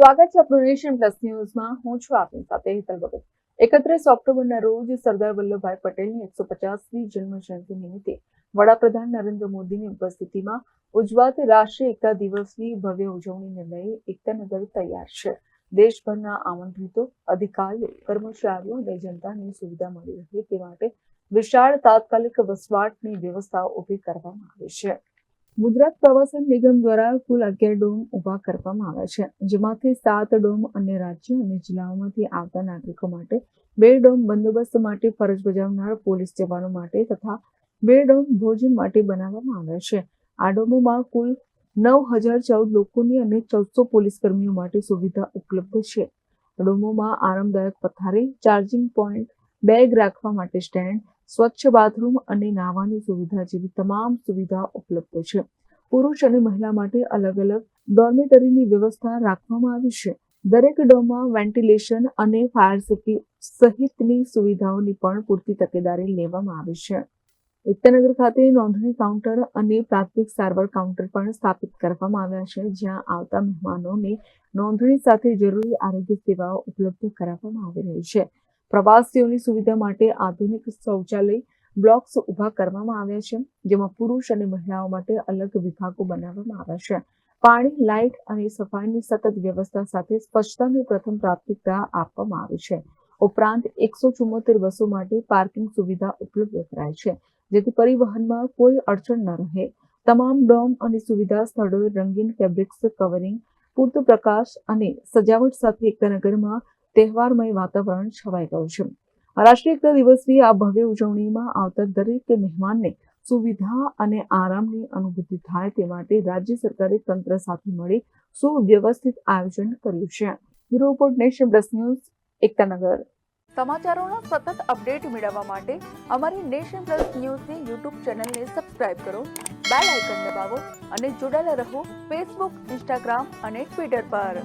સ્વાગત છે આપણું પ્લસ ન્યૂઝમાં હું છું આપની સાથે હિતલ ભગત. એકત્રીસ ઓક્ટોબરના રોજ સરદાર વલ્લભભાઈ પટેલની એકસો પચાસમી જન્મ જયંતિ નિમિત્તે વડાપ્રધાન નરેન્દ્ર મોદીની ઉપસ્થિતિમાં ઉજવાતી રાષ્ટ્રીય એકતા દિવસની ભવ્ય ઉજવણીને લઈ એકતાનગર તૈયાર છે. દેશભરના આમંત્રિતો, અધિકારીઓ, કર્મચારીઓ અને જનતાને સુવિધા મળી રહે તે માટે વિશાળ તાત્કાલિક વસવાટની વ્યવસ્થા ઊભી કરવામાં આવી છે. ગુજરાત પ્રવાસન નિગમ દ્વારા કુલ અગિયાર ડોમ ઊભા કરવામાં આવ્યા છે, જેમાંથી સાત ડોમ અન્ય રાજ્યો અને જિલ્લાઓમાંથી આવતા નાગરિકો માટે બે ડોમ બંદોબસ્ત માટે, ફરજ બજાવનાર પોલીસ જવાનો માટે તથા બે ડોમ ભોજન માટે બનાવવામાં આવ્યા છે. આ ડોમોમાં કુલ નવ હજાર ચૌદ લોકોની અને ચૌદસો પોલીસ કર્મીઓ માટે સુવિધા ઉપલબ્ધ છે. ડોમોમાં આરામદાયક પથારી, ચાર્જિંગ પોઈન્ટ, બેગ રાખવા માટે સ્ટેન્ડ સ્વચ્છ બાથરૂમ અને નાવાની સુવિધા જેવી તમામ સુવિધા ઉપલબ્ધ છે. પુરુષ અને મહિલા માટે અલગ અલગ ડોર્મેટરીની વ્યવસ્થા રાખવામાં આવી છે. દરેક ડોમમાં વેન્ટિલેશન અને ફાયર સેફ્ટી સહિતની સુવિધાઓની પણ પૂરતી તકેદારી લેવામાં આવી છે. એકતાનગર ખાતે નોંધણી કાઉન્ટર અને પ્રાથમિક સારવાર કાઉન્ટર પણ સ્થાપિત કરવામાં આવ્યા છે. જ્યાં આવતા મહેમાનોને નોંધણી સાથે જરૂરી આરોગ્ય સેવાઓ ઉપલબ્ધ કરાવવામાં આવી રહી છે. પ્રવાસીઓની સુવિધા માટે આધુનિક શૌચાલય બ્લોક્સ ઊભા કરવામાં આવ્યા છે, જેમાં પુરુષ અને મહિલાઓ માટે અલગ વિભાગો બનાવવામાં આવ્યા છે. પાણી, લાઇટ અને સફાઈની સતત વ્યવસ્થા સાથે સ્વચ્છતાને પ્રથમ પ્રાથમિકતા આપવામાં આવી છે. ઉપરાંત એકસો ચુમ્મોતેર બસો માટે પાર્કિંગ સુવિધા ઉપલબ્ધ કરાય છે, જેથી પરિવહનમાં કોઈ અડચણ ન રહે. તમામ ડોમ અને સુવિધા સ્થળોએ રંગીન ફેબ્રિક્સ કવરિંગ, પૂરતો પ્રકાશ અને સજાવટ સાથે એકતાનગરમાં તહેવારમય વાતાવરણ છવાઈ ગયું છે. રાષ્ટ્રીય એકતા દિવસની આ ભવ્ય ઉજવણીમાં આવતા દરેક મહેમાનને સુવિધા અને આરામની અનુભૂતિ થાય તે માટે રાજ્ય સરકારે તંત્ર સાથે મળી સુવ્યવસ્થિત આયોજન કર્યું છે. Bureau report nation plus news, Ektanagar. સમાચારોના સતત અપડેટ મેળવવા માટે અમારી નેશન પ્લસ ન્યૂઝની યુટ્યુબ ચેનલને સબસ્ક્રાઇબ કરો, બેલ આઇકન દબાવો અને જોડાયેલા રહો ફેસબુક, ઇન્સ્ટાગ્રામ અને ટ્વિટર પર.